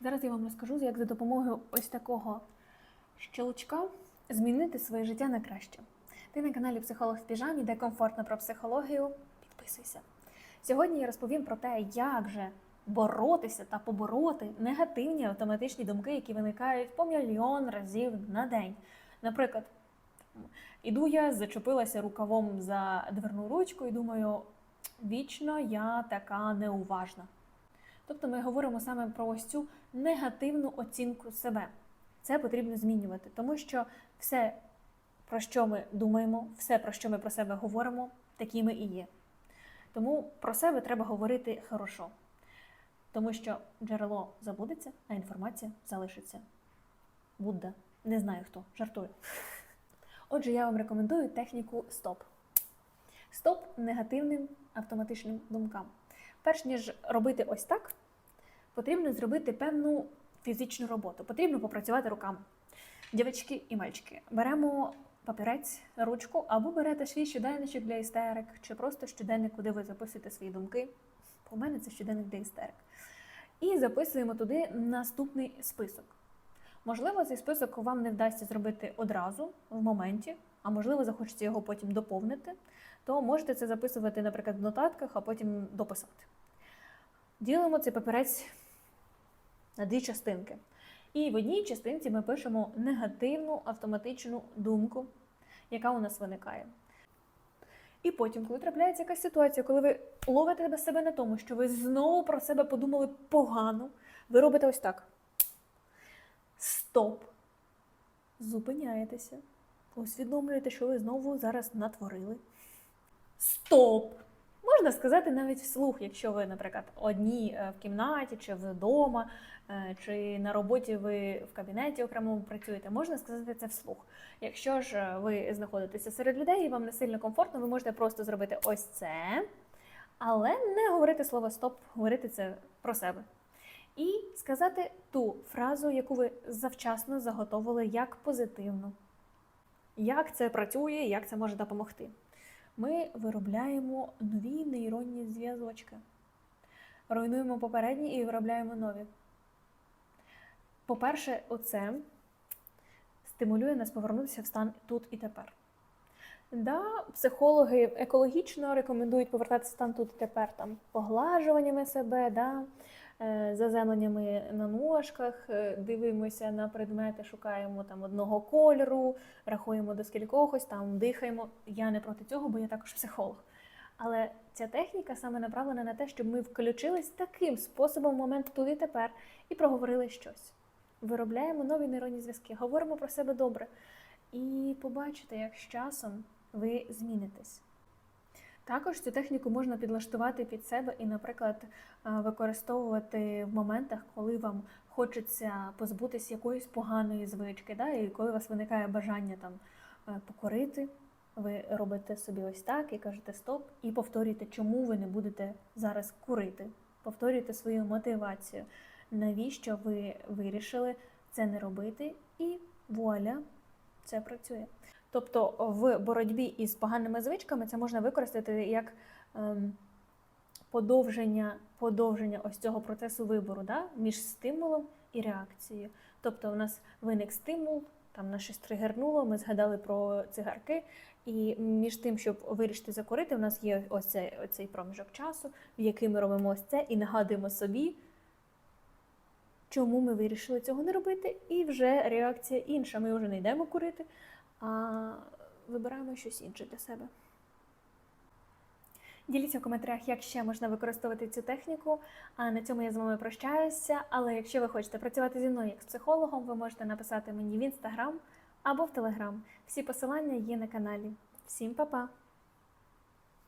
Зараз я вам розкажу, як за допомогою ось такого щелчка змінити своє життя на краще. Ти на каналі Психолог в піжамі, де комфортно про психологію. Підписуйся. Сьогодні я розповім про те, як же боротися та побороти негативні автоматичні думки, які виникають по мільйон разів на день. Наприклад, іду я, зачепилася рукавом за дверну ручку і думаю, вічно я така неуважна. Тобто ми говоримо саме про ось цю негативну оцінку себе. Це потрібно змінювати, тому що все, про що ми думаємо, все, про що ми про себе говоримо, такими і є. Тому про себе треба говорити хорошо, тому що джерело забудеться, а інформація залишиться. Будда. Не знаю хто, жартую. Отже, я вам рекомендую техніку стоп. Стоп негативним автоматичним думкам. Перш ніж робити ось так, потрібно зробити певну фізичну роботу. Потрібно попрацювати руками. Дівчатки і мальчики, беремо папірець, ручку або берете свій щоденничок для істерик, чи просто щоденник, куди ви записуєте свої думки. У мене це щоденник для істерик. І записуємо туди наступний список. Можливо, цей список вам не вдасться зробити одразу в моменті, а можливо, захочеться його потім доповнити, то можете це записувати, наприклад, в нотатках, а потім дописати. Ділимо цей папірець на дві частинки. І в одній частинці ми пишемо негативну автоматичну думку, яка у нас виникає. І потім, коли трапляється якась ситуація, коли ви ловите себе на тому, що ви знову про себе подумали погано, ви робите ось так. Стоп. Зупиняєтеся. Усвідомлюєте, що ви знову зараз натворили. Стоп! Можна сказати навіть вслух, якщо ви, наприклад, одні е, в кімнаті, чи вдома, е, чи на роботі ви в кабінеті окремо працюєте, можна сказати це вслух. Якщо ж е, ви знаходитеся серед людей і вам не сильно комфортно, ви можете просто зробити ось це, але не говорити слово стоп, говорити це про себе. І сказати ту фразу, яку ви завчасно заготовили як позитивну. Як це працює, як це може допомогти ми виробляємо нові нейронні зв'язочки. Руйнуємо попередні і виробляємо нові. По-перше, оце стимулює нас повернутися в стан тут і тепер. Да, психологи екологічно рекомендують повертатися в стан тут і тепер, там, поглажуваннями себе, да, заземленнями на ножках, е, дивимося на предмети, шукаємо там одного кольору, рахуємо до скількохось, там дихаємо. Я не проти цього, бо я також психолог. Але ця техніка саме направлена на те, щоб ми включились таким способом в момент тут і тепер і проговорили щось. Виробляємо нові нейронні зв'язки, говоримо про себе добре. І побачите, як з часом ви змінитесь. Також цю техніку можна підлаштувати під себе і, наприклад, е, використовувати в моментах, коли вам хочеться позбутися якоїсь поганої звички, да? і коли у вас виникає бажання там е, покорити, ви робите собі ось так і кажете стоп, і повторюєте, чому ви не будете зараз курити. Повторюєте свою мотивацію, навіщо ви вирішили це не робити, і вуаля, це працює. Тобто в боротьбі із поганими звичками це можна використати як ем, подовження подовження ось цього процесу вибору да, між стимулом і реакцією. Тобто, у нас виник стимул, там нас щось тригернуло, ми згадали про цигарки, і між тим, щоб вирішити закурити, у нас є ось цей, ось проміжок часу, в який ми робимо ось це і нагадуємо собі. Чому ми вирішили цього не робити, і вже реакція інша. Ми вже не йдемо курити, а вибираємо щось інше для себе. Діліться в коментарях, як ще можна використовувати цю техніку. А на цьому я з вами прощаюся. Але якщо ви хочете працювати зі мною як з психологом, ви можете написати мені в інстаграм або в телеграм. Всі посилання є на каналі. Всім па-па!